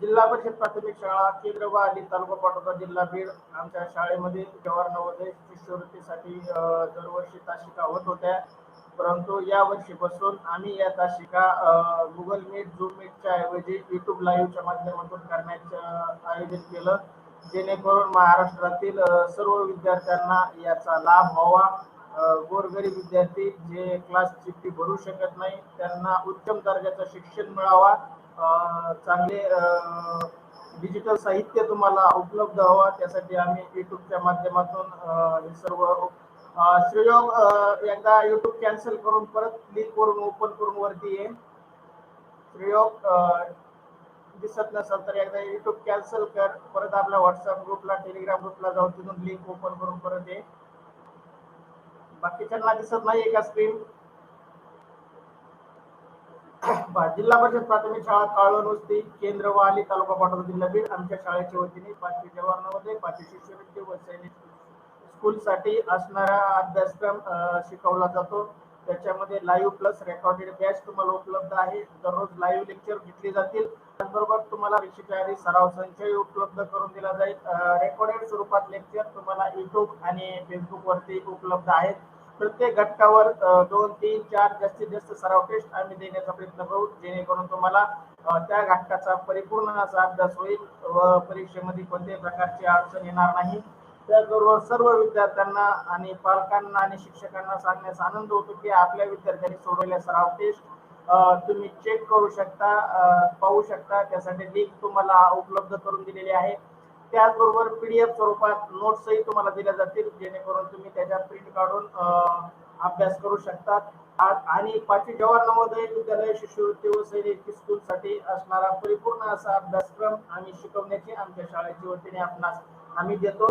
जिल्हा परिषद प्राथमिक शाळा केंद्रवाली तालुका पाटोदा जिल्हा बीड आमच्या शाळेमध्ये जवाहर नवोदय शिष्यवृत्तीसाठी दरवर्षी तासिका होत होत्या. परंतु या वर्षीपासून आम्ही या तासिका गुगल मीट झूम मीटच्या ऐवजी युट्यूब लाईव्हच्या माध्यमातून करण्याचं आयोजन केलं. जेणेकरून महाराष्ट्रातील सर्व विद्यार्थ्यांना याचा लाभ व्हावा. गोरगरीब विद्यार्थी जे क्लासची फी भरू शकत नाही त्यांना उत्तम दर्जाचं शिक्षण मिळावा. चांगले डिजिटल साहित्य तुम्हाला उपलब्ध हवा. त्यासाठी आम्ही युट्यूबच्या माध्यमातून हे सर्व श्रेयोग एकदा युट्यूब कॅन्सल करून परत क्लिक करून ओपन करून वरती ये. श्रेयोग दिसत नसेल तर एकदा युट्यूब कॅन्सल कर. परत आपल्या व्हॉट्सअप ग्रुपला टेलिग्राम ग्रुपला जाऊन तिथून लिंक ओपन करून परत ये. बाकीच्यांना दिसत नाही का स्क्रीन जिल्हा परिषद प्राथमिक शाळा काळवण वस्ती केंद्र वाली तालुका पाटोदा जिल्हा बीड आमच्या शाळेच्या वतीने पाचवी जवानामध्ये पाचवी शिष्यवृत्ती व सैनिक स्कूलसाठी असणारा अभ्यासक्रम शिकवला जातो. त्याच्यामध्ये लाईव्ह प्लस रेकॉर्डेड बॅच तुम्हाला उपलब्ध आहे. दररोज लाईव्ह लेक्चर घेतली जातील. त्याचबरोबर तुम्हाला परीक्षेच्या आधी सराव संचय उपलब्ध करून दिला जाईल. रेकॉर्डेड स्वरूपात लेक्चर तुम्हाला युट्यूब आणि फेसबुक वरती उपलब्ध आहेत. प्रत्येक घटकावर दोन तीन चार जास्तीत जास्त सराव टेस्ट आम्ही देण्याचा प्रयत्न करू जेणेकरून तुम्हाला त्या घटकाचा परिपूर्ण असा अभ्यास होईल व परीक्षेमध्ये कोणत्याही प्रकारची अडचण येणार नाही. त्याचबरोबर सर्व विद्यार्थ्यांना आणि पालकांना आणि शिक्षकांना सांगण्याचा आनंद होतो की आपल्या विद्यार्थ्यांनी सोडवलेल्या सराव टेस्ट तुम्ही चेक करू शकता पाहू शकता. त्यासाठी लिंक तुम्हाला उपलब्ध करून दिलेली आहे. त्याचबरोबर पीडीएफ स्वरूपात नोट्सही तुम्हाला दिल्या जातील जेणेकरून तुम्ही त्याच्या प्रिंट काढून अभ्यास करू शकतात. आणि पाचवी जवाहर नवोदय विद्यालय शिष्यवृत्ती व सैनिकी स्कूल साठी असणारा परिपूर्ण असा अभ्यासक्रम आम्ही शिकवण्याची आमच्या शाळेच्या वतीने आपणास आम्ही देतो.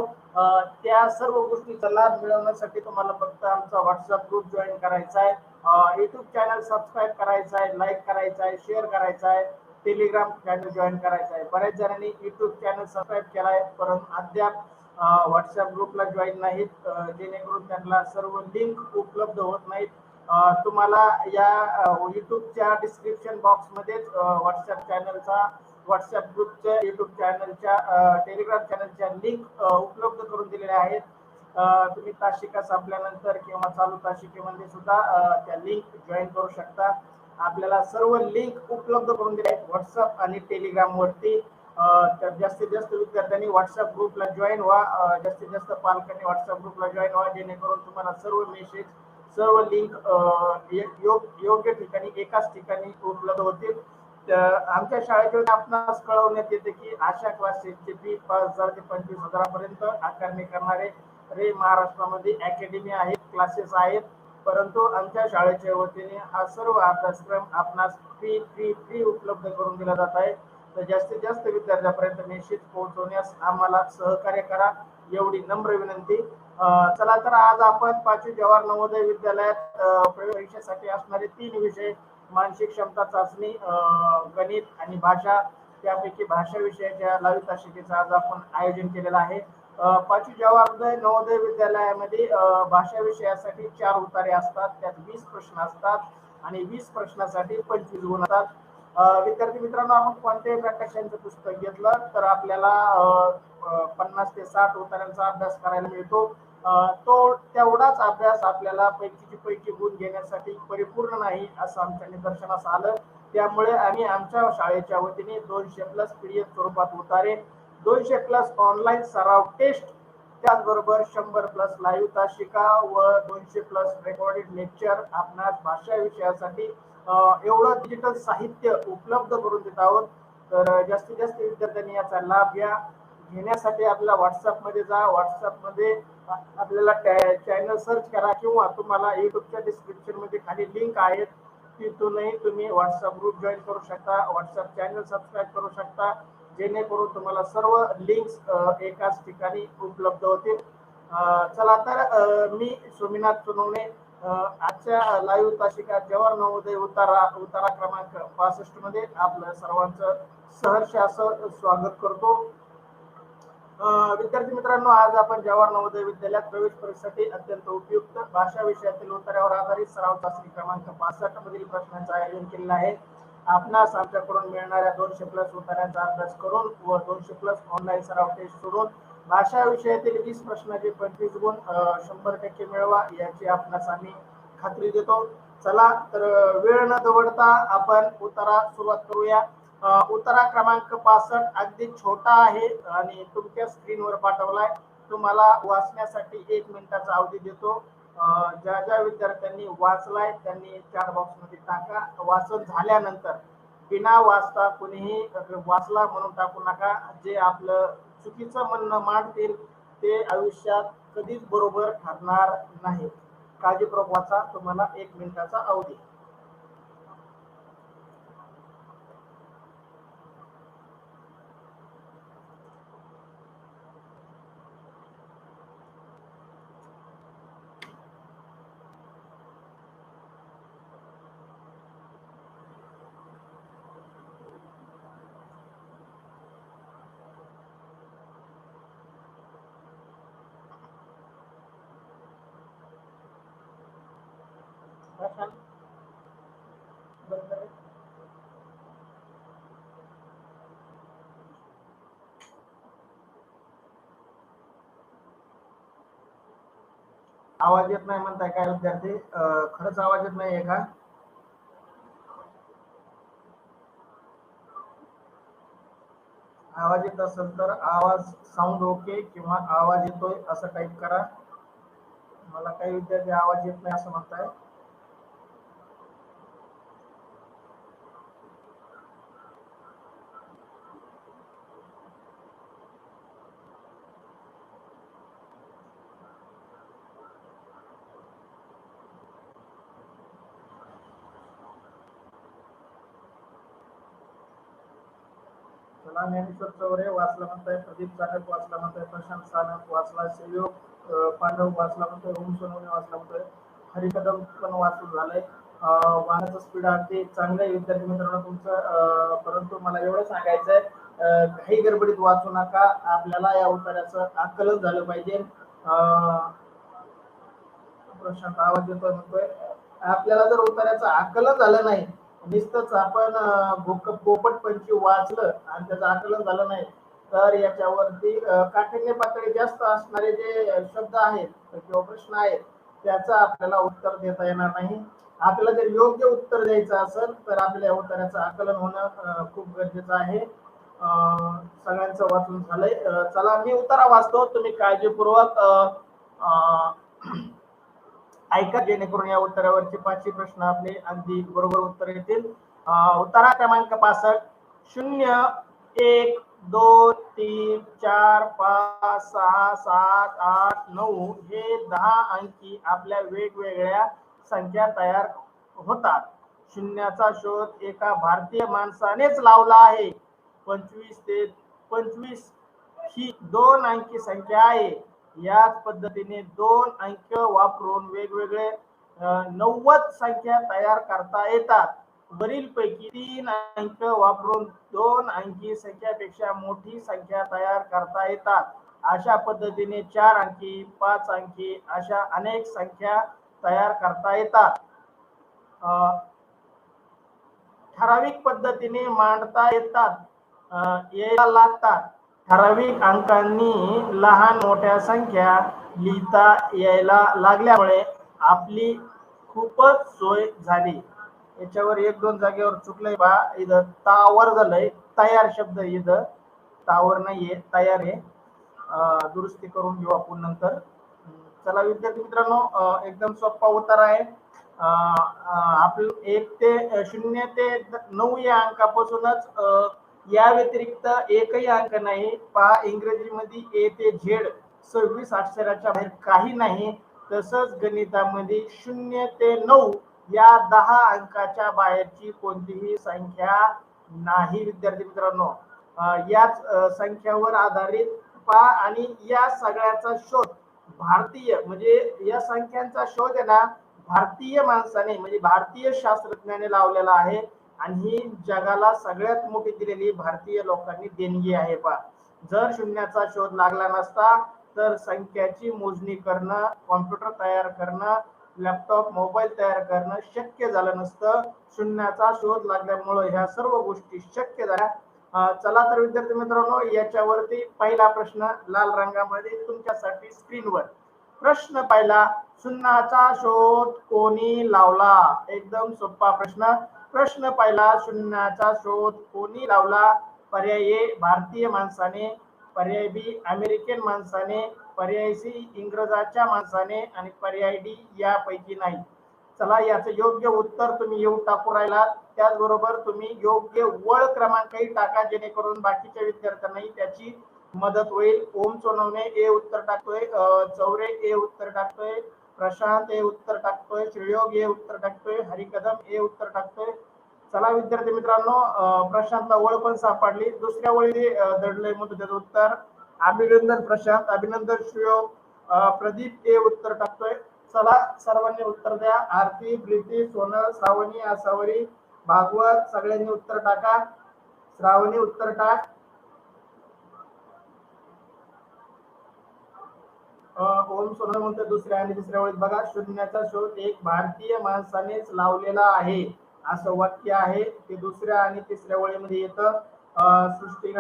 त्या सर्व गोष्टीचा लाभ मिळवण्यासाठी तुम्हाला फक्त आमचा व्हॉट्सअप ग्रुप जॉईन करायचा आहे. युट्यूब चॅनल सबस्क्राईब करायचा आहे लाईक करायचा आहे शेअर करायचा आहे. टेलिग्राम चॅनल जॉईन करायचा आहे. बऱ्याच जणांनी युट्यूब चॅनल सबस्क्राईब केला आहे परंतु अद्याप व्हॉट्सअप ग्रुपला जॉईन नाहीत. जेणेकरून त्यांना सर्व लिंक उपलब्ध होत नाहीत. तुम्हाला या युट्यूबच्या डिस्क्रिप्शन बॉक्समध्येच व्हॉट्सअप चॅनलचा व्हॉट्सअप ग्रुपच्या युट्यूब चॅनलच्या टेलिग्राम चॅनलच्या लिंक उपलब्ध करून दिलेल्या आहेत. तुम्ही तासिका संपल्यानंतर किंवा चालू तासिकेमध्ये सुद्धा त्या लिंक जॉईन करू शकता. आपल्याला सर्व लिंक उपलब्ध करून दिले आहेत व्हॉट्सअप आणि टेलिग्राम वरती. तर जास्तीत जास्त विद्यार्थ्यांनी व्हॉट्सअप ग्रुपला जॉईन व्हा. जास्तीत जास्त पालकांनी व्हॉट्सअप ग्रुपला जॉईन व्हा. जेणेकरून तुम्हाला सर्व मेसेज सर्व लिंक योग्य ठिकाणी एकाच ठिकाणी उपलब्ध होतील. तर आमच्या शाळेतून आपणास कळवण्यात येते की अशा क्लासेसची फी पाच हजार ते पंचवीस हजारापर्यंत आकारणी करणारे रे महाराष्ट्रामध्ये अकॅडमी आहेत क्लासेस आहेत. परंतु आमच्या शाळेच्या वतीने हा सर्व अभ्यासक्रम आपणास फ्री फ्री फ्री उपलब्ध करून दिला जात आहे. तर जास्तीत जास्त विद्यार्थ्यांपर्यंत निश्चित पोहोचवण्यास आम्हाला सहकार्य करा एवढी नम्र विनंती. चला तर आज आपण पाचवी जवाहर नवोदय विद्यालयात परीक्षेसाठी असणारे तीन विषय मानसिक क्षमता चाचणी अं, गणित आणि भाषा त्यापैकी भाषा विषयाच्या लाईव्ह शिकेचं आज आपण आयोजन केलेलं आहे. पाचवी जवाहर नवोदय विद्यालयामध्ये भाषा विषयासाठी चार उतारे असतात. त्यात वीस प्रश्न असतात आणि वीस प्रश्नासाठी पंचवीस गुण असतात. विद्यार्थी मित्रांनो आपण कोणत्याही प्रकाशांचं पुस्तक घेतलं तर आपल्याला पन्नास ते साठ उतार्यांचा अभ्यास करायला मिळतो. तो तेवढाच अभ्यास आपल्याला पैकीची पैकी गुण घेण्यासाठी परिपूर्ण नाही असं आमच्या निदर्शनास आलं. त्यामुळे आम्ही आमच्या शाळेच्या वतीने दोनशे प्लस पीडीएफ स्वरूपात उतारे. दोनशे प्लस ऑनलाईन सराव टेस्ट त्याचबरोबर शंभर प्लस लाईव्ह तासिका व दोनशे प्लस रेकॉर्डेड लेक्चर आपणास भाषा विषयासाठी एवढं डिजिटल साहित्य उपलब्ध करून देत आहोत. तर जास्तीत जास्त विद्यार्थ्यांनी याचा लाभ घ्या. घेण्यासाठी आपल्या व्हॉट्सअपमध्ये जा. व्हॉट्सअपमध्ये आपल्याला चॅनल सर्च करा किंवा तुम्हाला युट्यूबच्या डिस्क्रिप्शनमध्ये खाली लिंक आहेत. तिथूनही तुम्ही व्हॉट्सअप ग्रुप जॉईन करू शकता. व्हॉट्सअप चॅनल सबस्क्राईब करू शकता. जेणेकरून तुम्हाला सर्व लिंक्स एकाच ठिकाणी उपलब्ध होतील. चला तर मी सोमीनाथ सोनवणे आजच्या लाईव्ह तासिका जवाहर नवोदय उतारा उतारा क्रमांक पासष्टमध्ये आपलं सर्वांचं सहर्ष असं स्वागत करतो. विद्यार्थी मित्रांनो आज आपण जवाहर नवोदय विद्यालयात प्रवेश परीक्षेसाठी अत्यंत उपयुक्त भाषा विषयातील उतार्यावर आधारित सराव चाचणी क्रमांक पासष्ट मधील प्रश्नांचं आयोजन केलेलं आहे. आपणास आमच्याकडून मिळणाऱ्या दोनशे प्लस उत्तरांचा अभ्यास करून व दोनशे प्लस ऑनलाईन सराव टेस्ट सोडून भाषा विषयातील वीस प्रश्नाचे पंचवीस गुण शंभर टक्के मिळवा याची आपणास आम्ही खात्री देतो. चला तर वेळ न दवडता आपण उतारा सुरुवात करूया. उतारा क्रमांक पासष्ट अगदी छोटा आहे आणि तुमच्या स्क्रीनवर पाठवलाय. तुम्हाला वाचण्यासाठी एक मिनिटाचा अवधी देतो. ज्या ज्या विद्यार्थ्यांनी वाचलाय त्यांनी चॅट बॉक्समध्ये टाका. वाचन झाल्यानंतर बिना वाचता कुणीही वाचला म्हणून टाकू नका. जे आपलं चुकीचं म्हणणं मांडतील ते आयुष्यात कधीच बरोबर ठरणार नाही. काळजीपूर्वक वाचा. तुम्हाला एक मिनिटाचा अवधी. प्रशांत? आवाज येत नाही म्हणताय काय विद्यार्थी? खरंच आवाज येत नाहीये का? आवाज येत असेल तर आवाज साऊंड ओके किंवा आवाज येतोय असं टाईप करा. मला काही विद्यार्थी आवाज येत नाही असं म्हणताय. मला ज्ञानेश्वर चौरे वाचला म्हणताय प्रदीप चाणक वाचला म्हणताय प्रशांत सानप वाचला सहयोग पांडव वाचला म्हणतोय ओम सोनवणे वाचला म्हणतोय हरिकदम पण वाचून झालंय अं, वाहनाचं स्पीड अगदी चांगलं आहे विद्यार्थी मित्रांनो तुमचं परंतु मला एवढं सांगायचंय अं, घाई गडबडीत वाचू नका आपल्याला या उतार्याचं आकलन झालं पाहिजे अं, प्रशांत आवाज येतोय म्हणतोय. आपल्याला जर उतार्याचं आकलन झालं नाही नुसतंच आपण भूक भोक- पोपटपंची वाचलं आणि त्याचं आकलन झालं नाही तर याच्यावरती काठिण्य पातळी जास्त असणारे जे शब्द आहेत किंवा प्रश्न आहेत त्याचं आपल्याला उत्तर देता येणार नाही. आपल्याला जर योग्य उत्तर द्यायचं असेल तर आपल्या उत्तराचं आकलन होणं खूप गरजेचं आहे. सगळ्यांचं वाचून झालंय. चला मी उत्तरा वाचतो. तुम्ही काळजीपूर्वक ऐका जेणेकरून या उत्तरावरचे पाचशे प्रश्न आपले अगदी बरोबर उत्तर येतील. उत्तरा क्रमांक पासष्ट. शून्य एक दोन तीन चार पाच सहा सात आठ नऊ हे दहा अंकी आपल्या वेगवेगळ्या संख्या तयार होतात. शून्याचा शोध एका भारतीय माणसानेच लावला आहे. पंचवीस ते पंचवीस ही दोन अंकी संख्या आहे. याच पद्धतीने दोन अंक वापरून वेगवेगळे नव्वद संख्या तयार करता येतात. वरील पैकी तीन अंक वापरून दोन अंकी संख्यापेक्षा मोठी संख्या तयार करता येतात. अशा पद्धतीने चार अंकी पाच अंकी अशा अनेक संख्या तयार करता येतात. ठराविक पद्धतीने मांडता येतात. यायला लागतात. ठराविक अंकांनी लहान मोठ्या संख्या लिहिता यायला लागल्यामुळे आपली खूपच सोय झाली. याच्यावर एक दोन जागेवर चुकलंय बा. इथं तावर झालंय. तयार शब्द इथं. तावर नाहीये तयार आहे. दुरुस्ती करून घेऊ आपण नंतर. चला विद्यार्थी मित्रांनो एकदम सोपा उतार आहे. आपलं एक ते शून्य ते नऊ या अंकापासूनच या व्यतिरिक्त एकही अंक नाही पा इंग्रजीमध्ये ए ते झेड सव्वीस अक्षराच्या बाहेर काही नाही. तसंच गणितामध्ये शून्य ते नऊ या दहा अंकाच्या बाहेरची कोणतीही संख्या नाही विद्यार्थी मित्रांनो. याच संख्यावर आधारित पा आणि या सगळ्याचा शोध भारतीय म्हणजे या संख्यांचा शोध आहे ना भारतीय माणसाने म्हणजे भारतीय शास्त्रज्ञाने लावलेला आहे. आणि ही जगाला सगळ्यात मोठी दिलेली भारतीय लोकांनी देणगी आहे पा जर शून्याचा शोध लागला नसता तर संख्याची मोजणी करणं कॉम्प्युटर तयार करणं लॅपटॉप मोबाईल तयार करणं शक्य झालं नसतं. शून्याचा शोध लागल्यामुळं ह्या सर्व गोष्टी शक्य झाल्या. चला तर विद्यार्थी मित्रांनो याच्यावरती पहिला प्रश्न लाल रंगामध्ये तुमच्यासाठी स्क्रीनवर. प्रश्न पहिला शून्याचा शोध कोणी लावला? एकदम सोपा प्रश्न. प्रश्न पहिला शून्याचा शोध कोणी लावला? पर्याय ए भारतीय माणसाने पर्याय बी अमेरिकन माणसाने पर्याय सी इंग्रजाच्या माणसाने आणि पर्याय डी यापैकी नाही. चला याचं योग्य उत्तर तुम्ही येऊ टाकू राहिला. त्याचबरोबर तुम्ही योग्य वळ क्रमांकही टाका जेणेकरून बाकीच्या विद्यार्थ्यांनाही त्याची मदत होईल. ओम सोनवणे ए उत्तर टाकतोय. चौरे ए उत्तर टाकतोय. प्रशांत ए उत्तर टाकतोय श्रेयोग ए उत्तर टाकतोय हरिकदम ए उत्तर टाकतोय. चला विद्यार्थी मित्रांनो प्रशांतला ओळ पण सापडली. दुसऱ्या ओळी दडलंय मग त्याचं उत्तर अभिनंदन प्रशांत अभिनंदन श्रेयोग. प्रदीप ए उत्तर टाकतोय. चला सर्वांनी उत्तर द्या. आरती प्रीती सोनल श्रावणी आसावरी भागवत सगळ्यांनी उत्तर टाका. श्रावणी उत्तर टाक. ओम सोनल म्हणतो दुसऱ्या आणि तिसऱ्या वेळेस बघा शून्याचा शोध एक भारतीय माणसानेच लावलेला आहे. असं वाक्य आहे. ते दुसऱ्या आणि तिसऱ्या वेळेमध्ये येतं. अं, सृष्टी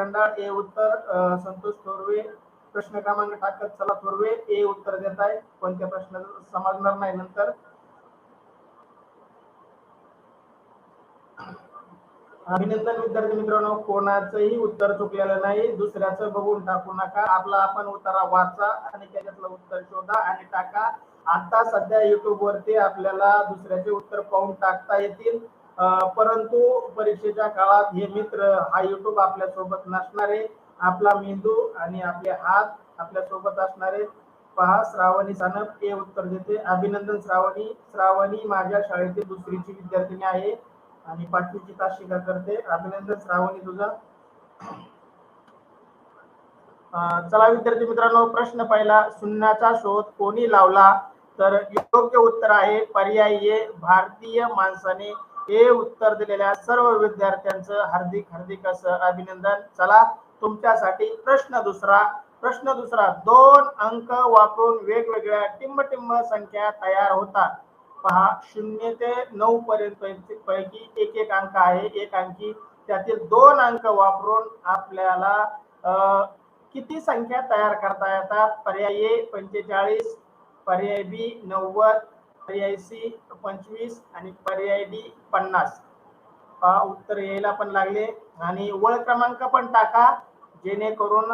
ए उत्तर संतोष थोरवे प्रश्न क्रमांक टाकत चला थोरवे ए उत्तर देत आहे कोणत्या प्रश्न समजणार नाही नंतर. अभिनंदन विद्यार्थी मित्रांनो कोणाचंही उत्तर चुकलेलं नाही. दुसऱ्याचं बघून टाकू नका. आपला आपण उत्तरा वाचा आणि त्याच्यातलं उत्तर शोधा आणि टाका. आता सध्या युट्यूब वरती आपल्याला दुसऱ्याचे उत्तर पाहून टाकता येतील. परंतु परीक्षेच्या काळात हे मित्र हा युट्यूब आपल्यासोबत नसणारे आपला मेंदू आणि आपले हात आपल्यासोबत असणारे पहा श्रावणी सानप हे उत्तर देते. अभिनंदन श्रावणी. श्रावणी माझ्या शाळेतील दुसरीची विद्यार्थिनी आहे. आणि पाचवीची तास शिकार करते? अभिनंदन श्रावणी तुझं. चला विद्यार्थी मित्रांनो प्रश्न पहिला सुन्नाचा शोध कोणी लावला? तर योग्य उत्तर आहे पर्याय ए भारतीय माणसाने हे उत्तर दिलेल्या सर्व विद्यार्थ्यांचं हार्दिक हार्दिक असं अभिनंदन. चला तुमच्यासाठी प्रश्न दुसरा. प्रश्न दुसरा दोन अंक वापरून वेगवेगळ्या टिंब टिंब संख्या तयार होतात. पहा शून्य ते नऊ पर्यंत पैकी एक एक अंक आहे. एक अंकी त्यातील दोन अंक वापरून आपल्याला किती संख्या तयार करता येतात? पर्याय ए पंचेचाळीस पर्याय बी नव्वद पर्याय सी पंचवीस आणि पर्याय डी पन्नास. पहा उत्तर यायला पण लागले. आणि वळ क्रमांक पण टाका जेणेकरून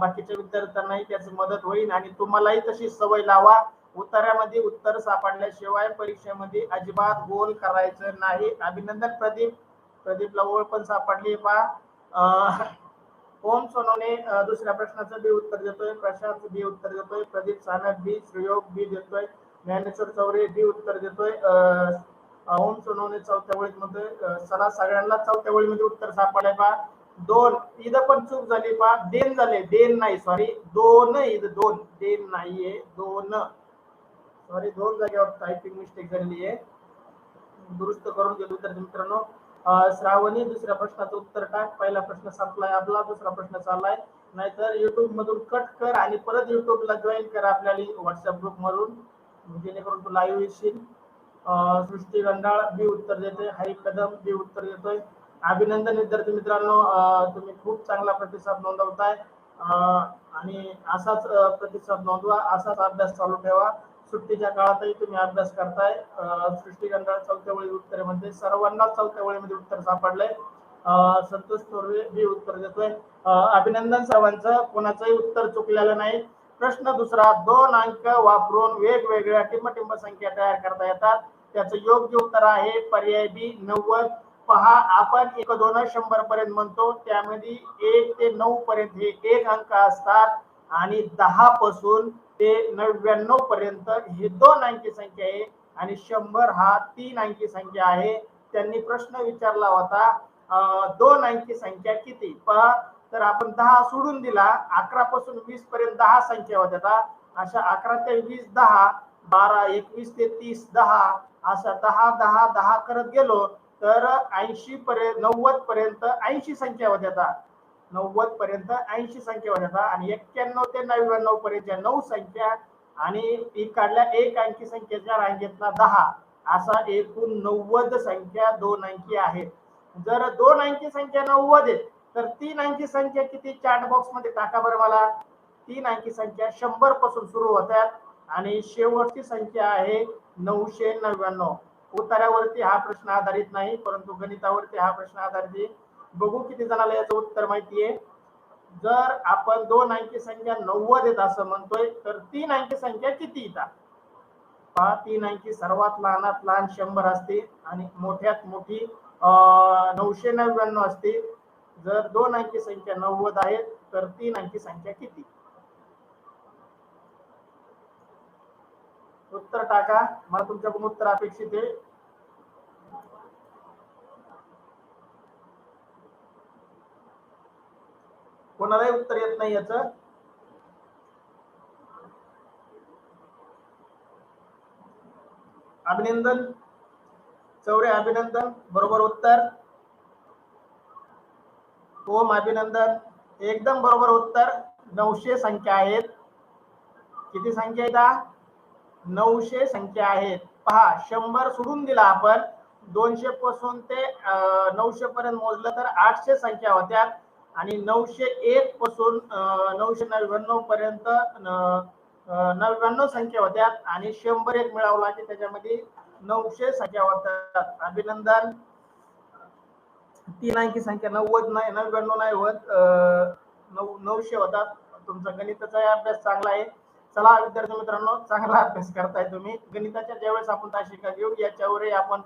बाकीच्या विद्यार्थ्यांनाही त्याची मदत होईल आणि तुम्हालाही तशी सवय लावा. उत्तरामध्ये उत्तर सापडल्याशिवाय परीक्षेमध्ये अजिबात गोल करायचं नाही. अभिनंदन प्रदीप. प्रदीपला ओळ पण सापडली. पा ओम सोनवणे दुसऱ्या प्रश्नाचं बी उत्तर देतोय. प्रशांत बी उत्तर देतोय. प्रदीप सानप बी श्रीयोग बी देतोय. ज्ञानेश्वर चौरे बी उत्तर देतोय. ओम सोनवणे चौथ्या वेळीत मध्ये सरा सगळ्यांना चौथ्या वेळीमध्ये उत्तर सापडलंय पा. दोन ईद पण चूक झाली पा. देन झाले. देन नाही सॉरी दोन ईद दोन. देन नाहीये. दोन. सॉरी दोन जागेवर टायपिंग मिस्टेक झालेली आहे. दुरुस्त करून घेतो तर मित्रांनो श्रावणी दुसऱ्या प्रश्नाचं उत्तर टाक. पहिला प्रश्न संपलाय आपला दुसरा प्रश्न चाललाय. नाहीतर युट्यूब मधून कट कर आणि परत युट्यूबला जॉईन कर आपल्याला व्हॉट्सअप ग्रुप मधून. जेणेकरून तू लाईव्ह येशील. सृष्टी गंडाळ बी उत्तर देते हरी कदम बी उत्तर देतोय. अभिनंदन विद्यार्थी मित्रांनो तुम्ही खूप चांगला प्रतिसाद नोंदवताय. आणि असाच प्रतिसाद नोंदवा. असाच अभ्यास चालू ठेवा. सुट्टीच्या काळातही तुम्ही अभ्यास करताय. सृष्टीगंधा चौथ्या वेळी उत्तरामध्ये सर्वांना चौथ्या वेळेमध्ये उत्तर सापडलंय. संतोष थोरवे मी उत्तर देतोय. अभिनंदन सर्वांचं. कोणाचंही उत्तर चुकलेलं नाही. प्रश्न दुसरा दोन अंक वापरून वेगवेगळ्या टिंबटिंब संख्या तयार करता येतात. त्याचं योग्य उत्तर आहे पर्याय बी नव्वद. पहा आपण एक दोन शंभर पर्यंत म्हणतो. त्यामध्ये एक ते नऊ पर्यंत हे एक अंक असतात. आणि दहा पासून ते नव्याण्णव पर्यंत हे दोन अंकी संख्या आहे आणि शंभर हा तीन अंकी संख्या आहे. त्यांनी प्रश्न विचारला होता दोन अंकी संख्या किती? पहा तर आपण दहा सोडून दिला अकरा पासून वीस पर्यंत दहा संख्या होत्या अशा अकरा ते वीस दहा बारा एकवीस ते तीस दहा अशा दहा दहा दहा करत गेलो तर ऐंशी पर्यंत नव्वद पर्यंत ऐंशी संख्या होत्या नव्वद पर्यंत ऐंशी संख्या होत्या आणि एक्क्याण्णव ते नव्याण्णव पर्यंतच्या नऊ संख्या. आणि ती काढल्या एक अंकी संख्येच्या रांगेतला दहा. असा एकूण नव्वद संख्या दोन अंकी आहेत. जर दोन अंकी संख्या नव्वद आहे तर तीन अंकी संख्या किती? चॅट बॉक्समध्ये टाका बरं मला. तीन अंकी संख्या शंभरपासून सुरू होतात. आणि शेवटची संख्या आहे नऊशे नव्याण्णव. उत्तरावरती हा प्रश्न आधारित नाही परंतु गणितावरती हा प्रश्न आधारित आहे. बघू किती जणाला याचं उत्तर माहितीये जर आपण दोन अंकी संख्या नव्वद येत असं म्हणतोय तर तीन अंकी संख्या किती येतात? पहा तीन अंकी सर्वात लहानात लहान शंभर असते आणि मोठ्यात मोठी अं, नऊशे नव्याण्णव असते जर दोन अंकी संख्या नव्वद आहे तर तीन अंकी संख्या किती? उत्तर टाका. मला तुमच्याकडून उत्तर अपेक्षित आहे. कोणालाही उत्तर येत नाही याच. अभिनंदन. चौरे अभिनंदन. बरोबर उत्तर. ओम अभिनंदन. एकदम बरोबर उत्तर. नऊशे संख्या आहेत. किती संख्या आहेत नऊशे संख्या आहेत. पहा शंभर सोडून दिला आपण. दोनशे पासून ते अं, नऊशे पर्यंत मोजलं तर आठशे संख्या होत्या. आणि नऊशे एक पासून नऊशे नव्याण्णव पर्यंत नव्याण्णव संख्या होत्या आणि शंभर एक मिळवला की त्याच्यामध्ये नऊशे संख्या होतात अभिनंदन. तीन अंकी संख्या नव्वद नाही नव्याण्णव नाही होत. नऊ नऊशे होतात तुमचा गणिताचा अभ्यास चांगला आहे. चला विद्यार्थी मित्रांनो चांगला अभ्यास करताय तुम्ही. गणिताच्या ज्यावेळेस आपण ताशिका घेऊ याच्यावरही आपण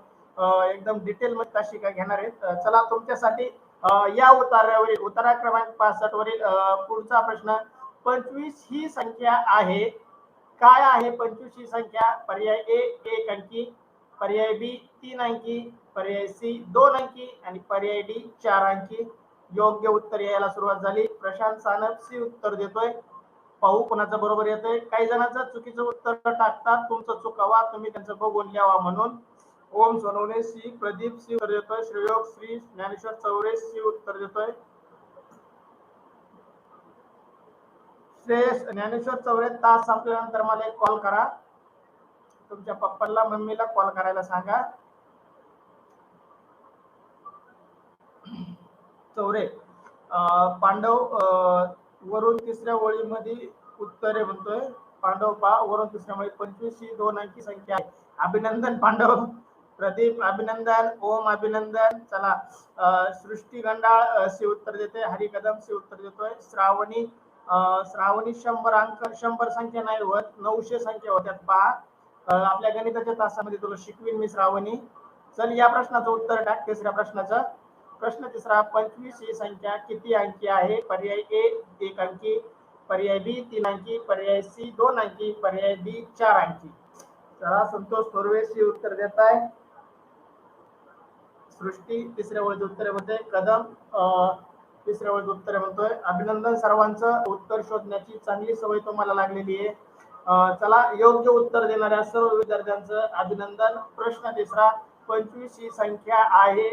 एकदम डिटेल मध्ये ताशिका घेणार आहेत. चला तुमच्यासाठी या उतारावरील उतारा क्रमांक पासष्ट वरील पुढचा प्रश्न पंचवीस ही संख्या आहे. काय आहे पंचवीस ही संख्या? पर्याय ए एक अंकी पर्याय बी तीन अंकी पर्याय सी दोन अंकी आणि पर्याय डी चार अंकी. योग्य उत्तर यायला सुरुवात झाली. प्रशांत सानप सी उत्तर देतोय. पाहू कोणाचं बरोबर येतोय. काही जणांचं चुकीचं उत्तर टाकतात. तुमचं चुकावा तुम्ही त्यांचं बघून लिहावा म्हणून. ओम सोनवणे सी. प्रदीप सी. उत्तर देतोय. श्रेयोग श्री. ज्ञानेश्वर चौरे सी. उत्तर देतोय. श्रेयस ज्ञानेश्वर चौरे तास संपल्यानंतर मला एक कॉल करा. तुमच्या पप्पाला मम्मीला कॉल करायला सांगा. चौरे अं, पांडव अं, वरून तिसऱ्या ओळीमध्ये उत्तरे म्हणतोय. पांडव पा वरून तिसऱ्या ओळी पंचवीस ही दोन अंकी संख्या आहे. अभिनंदन पांडव. प्रदीप अभिनंदन ओम अभिनंदन. चला सृष्टी गंडाळ सी उत्तर देते हरी कदम सी उत्तर देतोय. श्रावणी श्रावणी शंभर अंक शंभर संख्या नाही होत नऊशे संख्या होत्यात पहा आपल्या गणिताच्या तासामध्ये तुला शिकवीन मी श्रावणी. चल या प्रश्नाचं उत्तर टाक तिसऱ्या प्रश्नाचं. प्रश्न तिसरा पंचवीस ही संख्या किती अंकी आहे? पर्याय ए एक अंकी. पर्याय बी तीन अंकी. पर्याय सी दोन अंकी. पर्याय डी चार अंकी. चला संतोष थोरवे सी उत्तर देत आहे सृष्टी तिसऱ्या ओळीत उत्तर म्हणते कदम तिसऱ्या ओळीत उत्तर म्हणतोय. अभिनंदन सर्वांचं. उत्तर शोधण्याची चांगली सवय तुम्हाला लागलेली आहे. चला योग्य उत्तर देणाऱ्या सर्व विद्यार्थ्यांचं अभिनंदन. प्रश्न तिसरा पंचवीस ही संख्या आहे.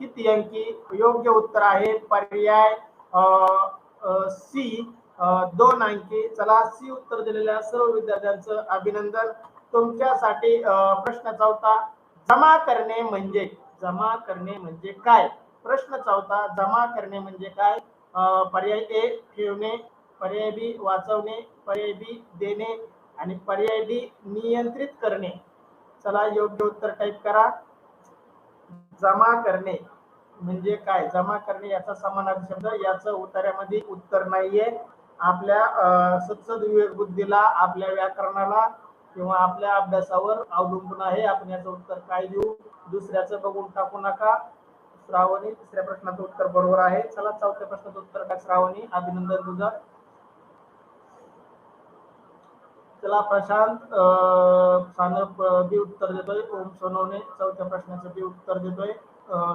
किती अंकी? योग्य उत्तर आहे. पर्याय सी दोन अंकी. चला सी उत्तर दिलेल्या सर्व विद्यार्थ्यांचं अभिनंदन. तुमच्यासाठी अं, प्रश्न चौथा जमा करणे म्हणजे जमा करणे म्हणजे काय? प्रश्न चौथा जमा करणे म्हणजे काय? पर्याय ए ठेवणे पर्याय बी वाचवणे पर्याय बी देणे आणि पर्याय डी नियंत्रित करणे. चला योग्य उत्तर टाईप करा. जमा करणे म्हणजे काय? जमा करणे याचा समानार्थी शब्द याचं उत्तरामध्ये उत्तर नाहीये. आपल्या अं, सत्सद विवेक बुद्धीला आपल्या व्याकरणाला किंवा आपल्या अभ्यासावर अवलंबून आहे. आपण याचं उत्तर काय देऊ? दुसऱ्याचं बघून टाकू नका. श्रावणी तिसऱ्या प्रश्नाचं उत्तर बरोबर आहे. चला चौथ्या प्रश्नाचं उत्तर टाक श्रावणी. अभिनंदन तुझं चला प्रशांत अं, सानप बी उत्तर देतोय. ओम सोनवणे चौथ्या प्रश्नाचं बी उत्तर देतोय.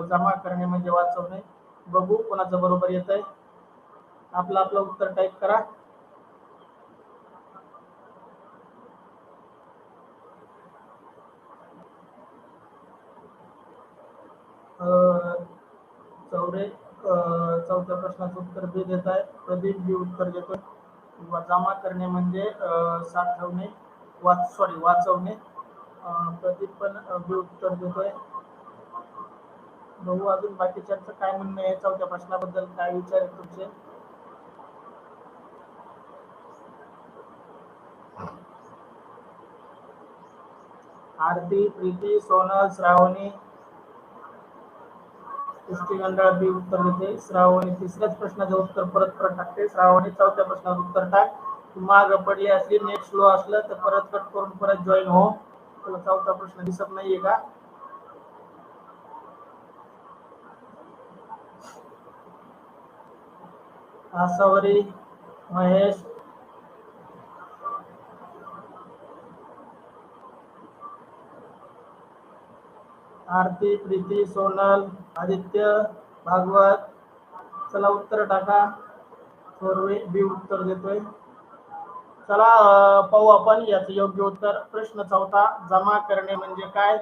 जमा करणे म्हणजे वाचवणे. बघू कोणाचं बरोबर येत आहे आपलं आपलं उत्तर टाईप करा. चौरे चौथ्या प्रश्नाचं उत्तर बी देत आहे. प्रदीप बी उत्तर देतोय. जमा करणे म्हणजे साठवणे वाच सॉरी वाचवणे. प्रदीप पण बी उत्तर देतोय. भाऊ अजून बाकीच्यांचं काय म्हणणं आहे? चौथ्या प्रश्नाबद्दल काय विचार आहेत तुमचे? आरती प्रीती सोनल श्रावणी पुष्टिमंडळ बी उत्तर देते. श्रावणी तिसऱ्याच प्रश्नाचं उत्तर परत परत टाकते. श्रावणी चौथ्या प्रश्नाचं उत्तर टाक. माग पडली असली नेट स्लो असलं तर परत कट करून परत जॉईन हो. तुला चौथा प्रश्न दिसत नाहीये का? आसावरी महेश आरती प्रीती सोनल आदित्य भागवत चला उत्तर टाका. थोरवे बी उत्तर देतोय. चला पाहू आपण याचं योग्य उत्तर. प्रश्न चौथा जमा करणे म्हणजे काय?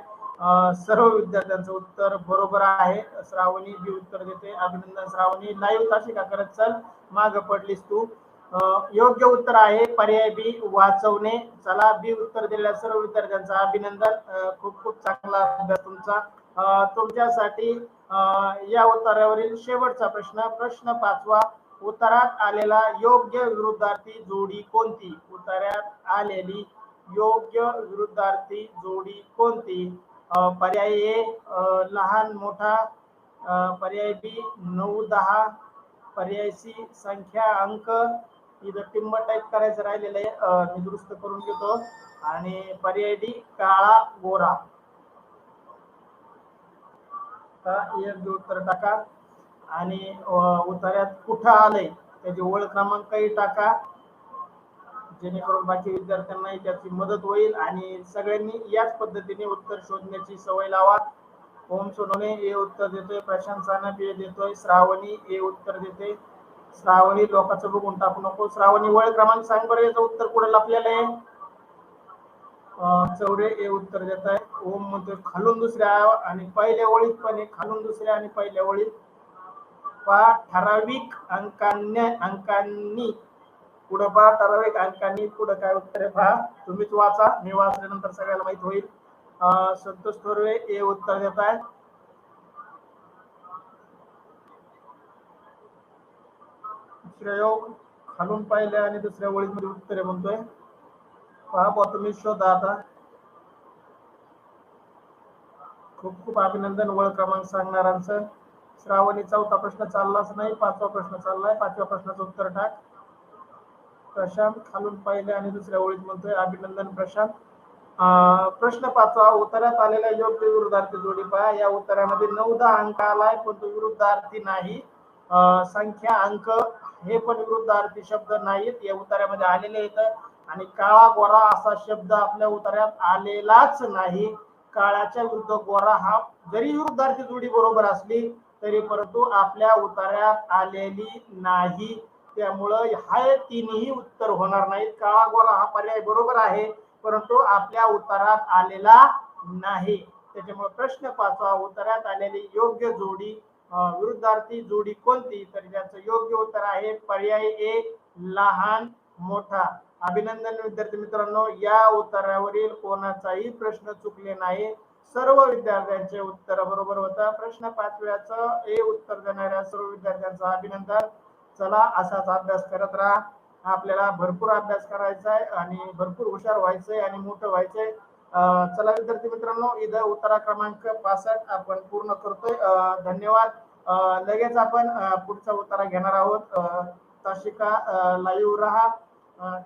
सर्व विद्यार्थ्यांचं उत्तर बरोबर आहे. श्रावणी बी उत्तर देते अभिनंदन श्रावणी. लाईव्ह का का करत चल. माग पडलीस तू. योग्य उत्तर आहे. पर्याय बी वाचवणे. चला बी उत्तर दिलेल्या सर्व विद्यार्थ्यांचा अभिनंदन. खूप खूप चांगला अभ्यास तुमचा. तुमच्यासाठी या उत्तरावरील शेवटचा प्रश्न प्रश्न पाचवा. उत्तरात आलेला योग्य विरुद्धार्थी जोडी कोणती? उत्तरात आलेली योग्य विरुद्धार्थी जोडी कोणती? पर्याय ए लहान मोठा. पर्याय बी नऊ दहा. पर्याय सी संख्या अंक. इथं टिंब टाईप करायचं राहिलेलं आहे. मी दुरुस्त करून घेतो. आणि पर्याय डी काळा गोरा. एक उत्तर टाका. आणि उतार्यात उत्तरात कुठं आलंय त्याची ओळख क्रमांकही टाका. जेणेकरून बाकी विद्यार्थ्यांनाही त्याची मदत होईल. आणि सगळ्यांनी याच पद्धतीने उत्तर शोधण्याची सवय लावा. ओम सोनोने हे उत्तर देतोय प्रशांत सानप हे देतोय श्रावणी हे उत्तर देते श्रावणी लोकांचं बघून टाकू नको. श्रावणी वळ क्रमांक सांग बरं याचं उत्तर कुठे लपलेलं आहे? चौरे हे उत्तर देत आहे. ओम म्हणतोय खालून दुसऱ्या आणि पहिल्या ओळीत पण आहे खालून दुसऱ्या आणि पहिल्या ओळीत. पा ठराविक अंकांनी अंकांनी. पुढं पहा ठराविक अंकांनी. पुढं काय उत्तर आहे? पहा तुम्हीच वाचा. मी वाचल्यानंतर सगळ्याला माहीत होईल. अं, संतोष थोरवे हे उत्तर देत आहे श्रेयोग खालून पाहिले आणि दुसऱ्या ओळीमध्ये उत्तरे म्हणतोय. पहा बुवा तुम्ही शोधा आता. खूप खूप अभिनंदन वळ क्रमांक सांगणाऱ्यांचं. श्रावणी चौथा प्रश्न चाललाच नाही पाचवा प्रश्न चाललाय पाचव्या प्रश्नाचं उत्तर टाक. प्रशांत खालून पाहिले आणि दुसऱ्या ओळीत म्हणतोय अभिनंदन प्रशांत. प्रश्न पाचवा उत्तरात आलेल्या योग्य विरुद्धार्थी जोडी पहा. या उत्तरामध्ये नऊ दहा अंक आलाय पण तो विरुद्धार्थी नाही. संख्या अंक हे पण विरुद्धार्थी शब्द नाहीत. या उत्तरामध्ये आलेले आहेत. आणि काळा गोरा असा शब्द आपल्या उत्तरात आलेलाच नाही. काळाच्या विरुद्ध गोरा हा जरी विरुद्धार्थी जोडी बरोबर असली तरी परंतु आपल्या उत्तरात आलेली नाही. त्यामुळं हा तीनही उत्तर होणार नाहीत. काळा गोरा हा पर्याय बरोबर आहे परंतु आपल्या उत्तरात आलेला नाही. त्याच्यामुळे प्रश्न पाचवा उत्तरात आलेली योग्य जोडी विरुद्धार्थी जोडी कोणती? तर याचं योग्य उत्तर आहे पर्याय ए लहान मोठा. अभिनंदन विद्यार्थी मित्रांनो या उत्तरावरील कोणाचाही प्रश्न चुकले नाही. सर्व विद्यार्थ्यांचे उत्तर बरोबर होता. प्रश्न पाचव्याचं ए उत्तर देणाऱ्या सर्व विद्यार्थ्यांचं अभिनंदन. चला असाच अभ्यास करत राहा. आपल्याला भरपूर अभ्यास करायचा आहे आणि भरपूर हुशार व्हायचंय आणि मोठं व्हायचंय. चला विद्यार्थी मित्रांनो इथं उत्तरा क्रमांक पासष्ट आपण पूर्ण करतोय. धन्यवाद. लगेच आपण पुढचा उतारा घेणार आहोत. तशिका ताशिका लाईव्ह राहा.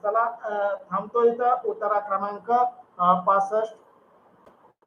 चला थांबतो इथं. उतारा क्रमांक पासष्ट.